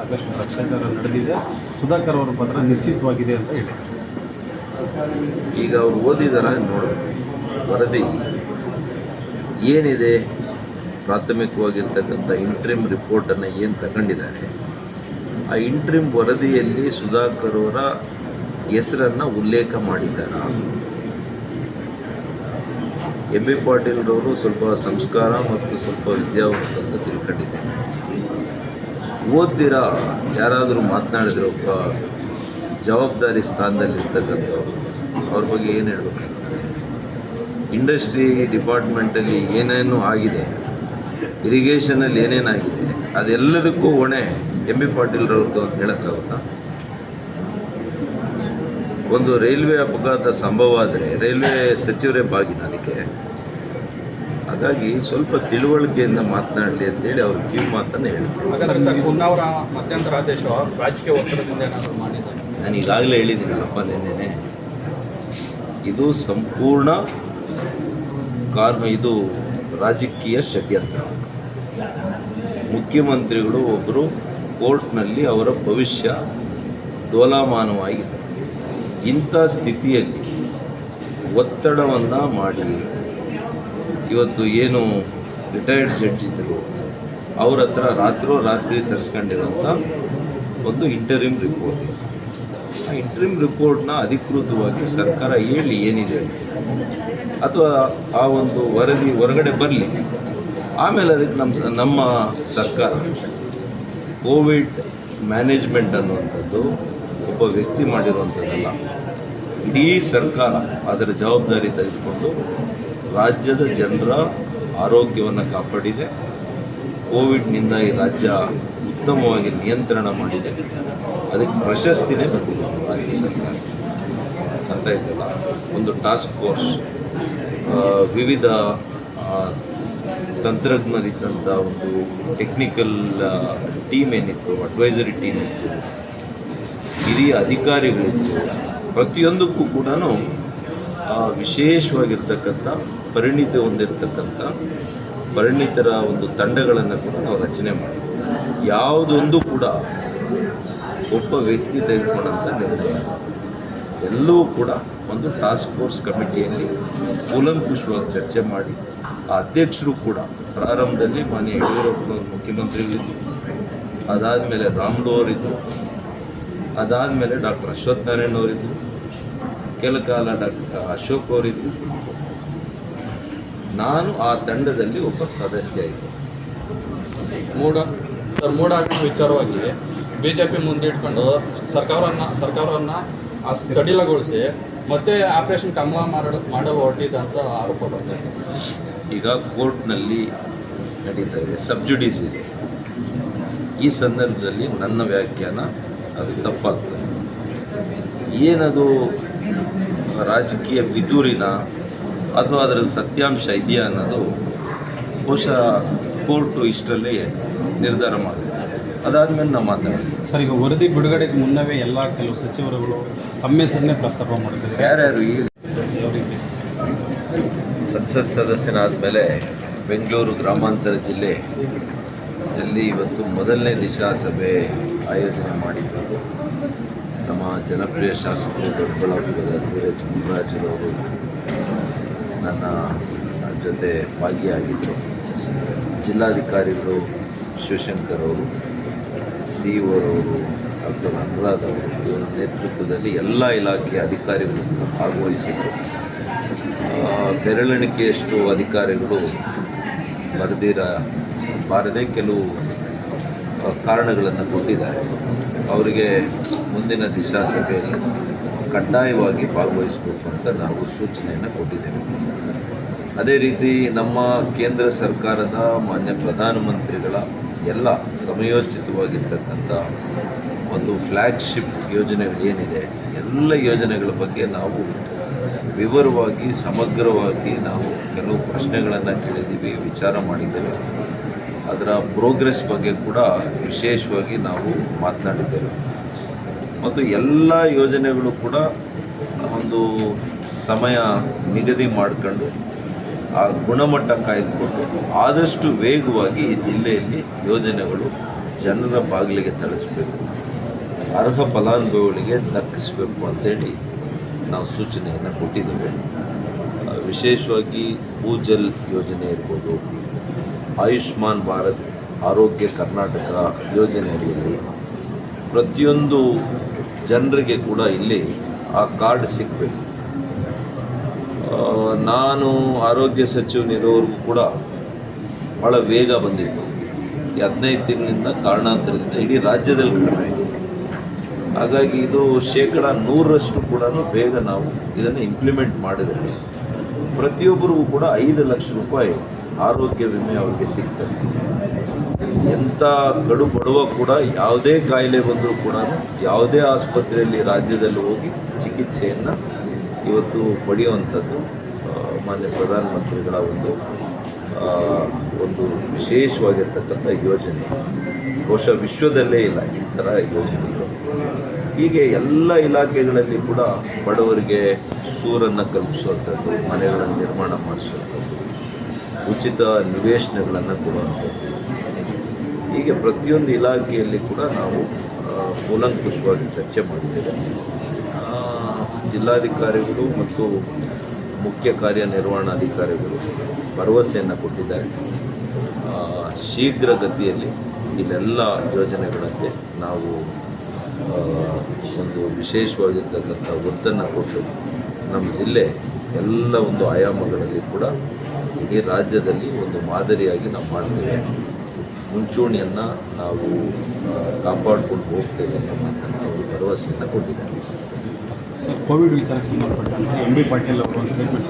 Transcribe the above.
ಸಾಕಷ್ಟು ಭ್ರಷ್ಟಾಚಾರ ನಡೆದಿದೆ. ಸುಧಾಕರ್ ಅವರ ಪತ್ರ ನಿಶ್ಚಿತವಾಗಿದೆ ಅಂತ ಹೇಳಿ. ಈಗ ಅವ್ರು ಓದಿದಾರ ನೋಡಿ ವರದಿ ಏನಿದೆ? ಪ್ರಾಥಮಿಕವಾಗಿರ್ತಕ್ಕಂಥ ಇಂಟ್ರಿಮ್ ರಿಪೋರ್ಟನ್ನು ಏನು ತಗೊಂಡಿದ್ದಾರೆ? ಆ ಇಂಟ್ರಿಮ್ ವರದಿಯಲ್ಲಿ ಸುಧಾಕರ್ ಅವರ ಹೆಸರನ್ನು ಉಲ್ಲೇಖ ಮಾಡಿದ್ದಾರೆ? ಎಂ ಬಿ ಪಾಟೀಲ್ರವರು ಸ್ವಲ್ಪ ಸಂಸ್ಕಾರ ಮತ್ತು ಸ್ವಲ್ಪ ವಿದ್ಯಾವಂತ ಅಂತ ಓದ್ದಿರ, ಯಾರಾದರೂ ಮಾತನಾಡಿದ್ರೆ ಒಬ್ಬ ಜವಾಬ್ದಾರಿ ಸ್ಥಾನದಲ್ಲಿರ್ತಕ್ಕಂಥವ್ರು, ಅವ್ರ ಬಗ್ಗೆ ಏನು ಹೇಳಬೇಕು ಇಂಡಸ್ಟ್ರಿ ಡಿಪಾರ್ಟ್ಮೆಂಟಲ್ಲಿ ಏನೇನು ಆಗಿದೆ, ಇರಿಗೇಷನಲ್ಲಿ ಏನೇನಾಗಿದೆ ಅದೆಲ್ಲದಕ್ಕೂ ಹೊಣೆ ಎಂ ಬಿ ಪಾಟೀಲ್ರವ್ರದ್ದು ಅಂತ ಹೇಳೋಕ್ಕಾಗುತ್ತಾ? ಒಂದು ರೈಲ್ವೆ ಅಪಘಾತ ಸಂಭವ ಆದರೆ ರೈಲ್ವೆ ಸಚಿವರೇ ಬಾಗಿನ ಅದಕ್ಕೆ. ಹಾಗಾಗಿ ಸ್ವಲ್ಪ ತಿಳುವಳಿಕೆಯಿಂದ ಮಾತನಾಡಲಿ ಅಂತೇಳಿ ಅವ್ರ ಕಿವಿ ಮಾತನ್ನು ಹೇಳಿದ್ರು. ಮಧ್ಯಂತರ ಆದೇಶ ರಾಜಕೀಯ ಒತ್ತಡದಿಂದ ಏನಾದರೂ ಮಾಡಿದ್ದಾರೆ ನಾನು ಈಗಾಗಲೇ ಹೇಳಿದ್ದೀನಲ್ಲಪ್ಪ ನಿನ್ನೆ ಇದು ಸಂಪೂರ್ಣ ಕಾರ್ಮ ಇದು ರಾಜಕೀಯ ಷಡ್ಯಂತ್ರ. ಮುಖ್ಯಮಂತ್ರಿಗಳು ಒಬ್ಬರು ಕೋರ್ಟ್ನಲ್ಲಿ ಅವರ ಭವಿಷ್ಯ ಡೋಲಾಮಾನವಾಗಿದೆ. ಇಂಥ ಸ್ಥಿತಿಯಲ್ಲಿ ಒತ್ತಡವನ್ನು ಮಾಡಿ ಇವತ್ತು ಏನು ರಿಟೈರ್ಡ್ ಜಡ್ಜ್ ಇದ್ದರು ಅವ್ರ ಹತ್ರ ರಾತ್ರೋ ರಾತ್ರಿ ತರಿಸ್ಕೊಂಡಿರೋಂಥ ಒಂದು ಇಂಟರಿಮ್ ರಿಪೋರ್ಟ್ ಆ ಇಂಟರಿಮ್ ರಿಪೋರ್ಟ್ನ ಅಧಿಕೃತವಾಗಿ ಸರ್ಕಾರ ಹೇಳಿ ಏನಿದೆ ಅಥವಾ ಆ ಒಂದು ವರದಿ ಹೊರಗಡೆ ಬರಲಿ. ಆಮೇಲೆ ಅದಕ್ಕೆ ನಮ್ಮ ನಮ್ಮ ಸರ್ಕಾರ ಕೋವಿಡ್ ಮ್ಯಾನೇಜ್ಮೆಂಟ್ ಅನ್ನುವಂಥದ್ದು ಒಬ್ಬ ವ್ಯಕ್ತಿ ಮಾಡಿರುವಂಥದ್ದಲ್ಲ. ಇಡೀ ಸರ್ಕಾರ ಅದರ ಜವಾಬ್ದಾರಿ ತೆಗೆದುಕೊಂಡು ರಾಜ್ಯದ ಜನರ ಆರೋಗ್ಯವನ್ನು ಕಾಪಾಡಿದೆ. ಕೋವಿಡ್ನಿಂದ ಈ ರಾಜ್ಯ ಉತ್ತಮವಾಗಿ ನಿಯಂತ್ರಣ ಮಾಡಿದೆ. ಅದಕ್ಕೆ ಪ್ರಶಸ್ತಿನೇ ನಮ್ಮ ರಾಜ್ಯ ಸರ್ಕಾರ. ಅರ್ಥ ಆಯ್ತಲ್ಲ? ಒಂದು ಟಾಸ್ಕ್ ಫೋರ್ಸ್ ವಿವಿಧ ತಂತ್ರಜ್ಞರಿದ್ದಂಥ ಒಂದು ಟೆಕ್ನಿಕಲ್ ಟೀಮ್ ಏನಿತ್ತು ಅಡ್ವೈಸರಿ ಟೀಮ್ ಇತ್ತು ಹಿರಿಯ ಅಧಿಕಾರಿಗಳಿತ್ತು, ಪ್ರತಿಯೊಂದಕ್ಕೂ ಕೂಡ ವಿಶೇಷವಾಗಿರ್ತಕ್ಕಂಥ ಪರಿಣಿತಿ ಹೊಂದಿರತಕ್ಕಂಥ ಪರಿಣಿತರ ಒಂದು ತಂಡಗಳನ್ನು ಕೂಡ ನಾವು ರಚನೆ ಮಾಡಿ ಯಾವುದೊಂದು ಕೂಡ ಒಬ್ಬ ವ್ಯಕ್ತಿ ತೆಗೆದುಕೊಂಡಂಥ ನಿರ್ಣಯ. ಎಲ್ಲವೂ ಕೂಡ ಒಂದು ಟಾಸ್ಕ್ ಫೋರ್ಸ್ ಕಮಿಟಿಯಲ್ಲಿ ಕೂಲಂಕುಷವಾಗಿ ಚರ್ಚೆ ಮಾಡಿ ಆ ಅಧ್ಯಕ್ಷರು ಕೂಡ ಪ್ರಾರಂಭದಲ್ಲಿ ಮಾನ್ಯ ಯಡಿಯೂರಪ್ಪ ಮುಖ್ಯಮಂತ್ರಿಗಳಿದ್ದು ಅದಾದಮೇಲೆ ರಾಮ್ಲು ಅವರಿದ್ದು ಅದಾದಮೇಲೆ ಡಾಕ್ಟರ್ ಅಶ್ವಥ್ ನಾರಾಯಣ್ ಅವರಿದ್ದು ಕೆಲ ಕಾಲ ಡಾಕ್ಟರ್ ಅಶೋಕ್ ಅವರಿದ್ದು ನಾನು ಆ ತಂಡದಲ್ಲಿ ಒಬ್ಬ ಸದಸ್ಯ ಇದ್ದೆ. ಮೂಡ ಸರ್ ಮೂಡಾಟ ವಿಚಾರವಾಗಿ ಬಿಜೆಪಿ ಮುಂದಿಟ್ಕೊಂಡು ಸರ್ಕಾರವನ್ನ ಸರ್ಕಾರವನ್ನು ಆ ಸಡಿಲಗೊಳಿಸಿ ಮತ್ತೆ ಆಪರೇಷನ್ ಕಮಲ ಮಾಡಲು ಮಾಡಲು ಹೊರಟಿದೆ ಅಂತ ಆರೋಪ ಬರ್ತಾರೆ ಈಗ ಕೋರ್ಟ್ನಲ್ಲಿ ನಡೀತಾ ಇದೆ ಸಬ್ಜುಡೀಸ್ ಇದೆ. ಈ ಸಂದರ್ಭದಲ್ಲಿ ನನ್ನ ವ್ಯಾಖ್ಯಾನ ಅದು ತಪ್ಪಾಗ್ತದೆ. ಏನದು ರಾಜಕೀಯ ಬಿದ್ದೂರಿನ ಅಥವಾ ಅದರಲ್ಲಿ ಸತ್ಯಾಂಶ ಇದೆಯಾ ಅನ್ನೋದು ಬಹುಶಃ ಕೋರ್ಟು ಇಷ್ಟರಲ್ಲಿ ನಿರ್ಧಾರ ಮಾಡಿದೆ. ಅದಾದಮೇಲೆ ನಾವು ಮಾತಾಡ್ತೀವಿ. ಸರ್ ಈಗ ವರದಿ ಬಿಡುಗಡೆಗೆ ಮುನ್ನವೇ ಎಲ್ಲ ಕೆಲವು ಸಚಿವರುಗಳು ತಮ್ಮ ಹೆಸರನ್ನೇ ಪ್ರಸ್ತಾಪ ಮಾಡ್ತಾರೆ ಯಾರ್ಯಾರು ಈಗ ಸಂಸತ್ ಸದಸ್ಯನಾದ ಮೇಲೆ ಬೆಂಗಳೂರು ಗ್ರಾಮಾಂತರ ಜಿಲ್ಲೆ ಅಲ್ಲಿ ಇವತ್ತು ಮೊದಲನೇ ದಿಶಾ ಸಭೆ ಆಯೋಜನೆ ಮಾಡಿದ್ದು. ನಮ್ಮ ಜನಪ್ರಿಯ ಶಾಸಕರು ದೊಡ್ಡಬಳ್ಳಾಪುರದ ಗುರುರಾಜರವರು ನನ್ನ ಜೊತೆ ಭಾಗಿಯಾಗಿದ್ದರು. ಜಿಲ್ಲಾಧಿಕಾರಿಗಳು ಶಿವಶಂಕರ್ ಅವರು, ಸಿ ಅವರವರು ಡಾಕ್ಟರ್ ಅನುರಾಧ್ ಅವರು, ಇವರ ನೇತೃತ್ವದಲ್ಲಿ ಎಲ್ಲ ಇಲಾಖೆಯ ಅಧಿಕಾರಿಗಳು ಭಾಗವಹಿಸಿದರು ಬೆರಳೆಣಿಕೆಯಷ್ಟು ಅಧಿಕಾರಿಗಳು ಬರೆದಿರ ಬಾರದೆ ಕೆಲವು ಕಾರಣಗಳನ್ನು ಕೊಟ್ಟಿದ್ದಾರೆ. ಅವರಿಗೆ ಮುಂದಿನ ದಿಶಾ ಸಭೆಯಲ್ಲಿ ಕಡ್ಡಾಯವಾಗಿ ಭಾಗವಹಿಸಬೇಕು ಅಂತ ನಾವು ಸೂಚನೆಯನ್ನು ಕೊಟ್ಟಿದ್ದೇವೆ. ಅದೇ ರೀತಿ ನಮ್ಮ ಕೇಂದ್ರ ಸರ್ಕಾರದ ಮಾನ್ಯ ಪ್ರಧಾನಮಂತ್ರಿಗಳ ಎಲ್ಲ ಸಮಯೋಚಿತವಾಗಿರ್ತಕ್ಕಂಥ ಒಂದು ಫ್ಲ್ಯಾಗ್ಶಿಪ್ ಯೋಜನೆಗಳು ಏನಿದೆ, ಎಲ್ಲ ಯೋಜನೆಗಳ ಬಗ್ಗೆ ನಾವು ವಿವರವಾಗಿ, ಸಮಗ್ರವಾಗಿ ನಾವು ಕೆಲವು ಪ್ರಶ್ನೆಗಳನ್ನು ಕೇಳಿದ್ದೀವಿ, ವಿಚಾರ ಮಾಡಿದ್ದೇವೆ. ಅದರ ಪ್ರೋಗ್ರೆಸ್ ಬಗ್ಗೆ ಕೂಡ ವಿಶೇಷವಾಗಿ ನಾವು ಮಾತನಾಡಿದ್ದೇವೆ. ಮತ್ತು ಎಲ್ಲ ಯೋಜನೆಗಳು ಕೂಡ ಒಂದು ಸಮಯ ನಿಗದಿ ಮಾಡಿಕೊಂಡು, ಆ ಗುಣಮಟ್ಟ ಕಾಯ್ದುಕೊಂಡು, ಆದಷ್ಟು ವೇಗವಾಗಿ ಈ ಜಿಲ್ಲೆಯಲ್ಲಿ ಯೋಜನೆಗಳು ಜನರ ಬಾಗಿಲಿಗೆ ತಳಿಸ್ಬೇಕು ಅರ್ಹ ಫಲಾನುಭವಿಗಳಿಗೆ ದಕ್ಕಿಸಬೇಕು ಅಂತೇಳಿ ನಾವು ಸೂಚನೆಯನ್ನು ಕೊಟ್ಟಿದ್ದೇವೆ. ವಿಶೇಷವಾಗಿ ಭೂಜಲ್ ಯೋಜನೆ ಇರ್ಬೋದು ಆಯುಷ್ಮಾನ್ ಭಾರತ್ ಆರೋಗ್ಯ ಕರ್ನಾಟಕ ಯೋಜನೆಯಲ್ಲಿ ಪ್ರತಿಯೊಂದು ಜನರಿಗೆ ಕೂಡ ಇಲ್ಲಿ ಆ ಕಾರ್ಡ್ ಸಿಕ್ಕಬೇಕು ನಾನು ಆರೋಗ್ಯ ಸಚಿವನಿರೋವರೆಗೂ ಕೂಡ ಭಾಳ ವೇಗ ಬಂದಿತ್ತು. ಈ ಹದಿನೈದು ತಿಂಗಳಿಂದ ಕಾರಣಾಂತರದಿಂದ ಇಡೀ ರಾಜ್ಯದಲ್ಲಿ ಕಡಿಮೆ ಹಾಗಾಗಿ ಇದು ಶೇಕಡ ನೂರರಷ್ಟು ಕೂಡ ಬೇಗ ನಾವು ಇದನ್ನು ಇಂಪ್ಲಿಮೆಂಟ್ ಮಾಡಿದರೆ ಪ್ರತಿಯೊಬ್ಬರಿಗೂ ಕೂಡ ಐದು ಲಕ್ಷ ರೂಪಾಯಿ ಆರೋಗ್ಯ ವಿಮೆ ಅವ್ರಿಗೆ ಸಿಗ್ತದೆ. ಎಂಥ ಕಡು ಬಡವ ಕೂಡ ಯಾವುದೇ ಕಾಯಿಲೆ ಬಂದರೂ ಕೂಡ ಯಾವುದೇ ಆಸ್ಪತ್ರೆಯಲ್ಲಿ ರಾಜ್ಯದಲ್ಲಿ ಹೋಗಿ ಚಿಕಿತ್ಸೆಯನ್ನು ಇವತ್ತು ಪಡೆಯುವಂಥದ್ದು ಮಾನ್ಯ ಪ್ರಧಾನಮಂತ್ರಿಗಳ ಒಂದು ಒಂದು ವಿಶೇಷವಾಗಿರ್ತಕ್ಕಂಥ ಯೋಜನೆ. ಬಹುಶಃ ವಿಶ್ವದಲ್ಲೇ ಇಲ್ಲ ಈ ಥರ ಯೋಜನೆಗಳು. ಹೀಗೆ ಎಲ್ಲ ಇಲಾಖೆಗಳಲ್ಲಿ ಕೂಡ ಬಡವರಿಗೆ ಸೂರನ್ನು ಕಲ್ಪಿಸುವಂಥದ್ದು, ಮನೆಗಳನ್ನು ನಿರ್ಮಾಣ ಮಾಡಿಸುವಂಥದ್ದು. ಉಚಿತ ನಿವೇಶನಗಳನ್ನು ಕೊಡುವಂಥದ್ದು. ಹೀಗೆ ಪ್ರತಿಯೊಂದು ಇಲಾಖೆಯಲ್ಲಿ ಕೂಡ ನಾವು ಕೂಲಂಕುಷವಾಗಿ ಚರ್ಚೆ ಮಾಡಿದ್ದೇವೆ. ಜಿಲ್ಲಾಧಿಕಾರಿಗಳು ಮತ್ತು ಮುಖ್ಯ ಕಾರ್ಯನಿರ್ವಹಣಾಧಿಕಾರಿಗಳು ಭರವಸೆಯನ್ನು ಕೊಟ್ಟಿದ್ದಾರೆ. ಶೀಘ್ರಗತಿಯಲ್ಲಿ ಇಲ್ಲೆಲ್ಲ ಯೋಜನೆಗಳಂತೆ ನಾವು ಒಂದು ವಿಶೇಷವಾಗಿರ್ತಕ್ಕಂಥ ಒತ್ತನ್ನು ಕೊಟ್ಟು ನಮ್ಮ ಜಿಲ್ಲೆ ಎಲ್ಲ ಒಂದು ಆಯಾಮಗಳಲ್ಲಿ ಕೂಡ ಇಡೀ ರಾಜ್ಯದಲ್ಲಿ ಒಂದು ಮಾದರಿಯಾಗಿ ನಾವು ಮಾಡ್ತೇವೆ. ಮುಂಚೂಣಿಯನ್ನು ನಾವು ಕಾಪಾಡ್ಕೊಂಡು ಹೋಗ್ತೇವೆ ಅನ್ನೋ ಒಂದು ಅವರು ಭರವಸೆಯನ್ನು ಕೊಟ್ಟಿದ್ದಾರೆ ಸರ್, ಕೋವಿಡ್ ವಿಚಾರಕ್ಕೆ ಸಂಬಂಧಪಟ್ಟಂತೆ ಎಂ ಬಿ ಪಾಟೀಲ್ ಅವರು ಒಂದು ಸ್ಟೇಟ್ಮೆಂಟ್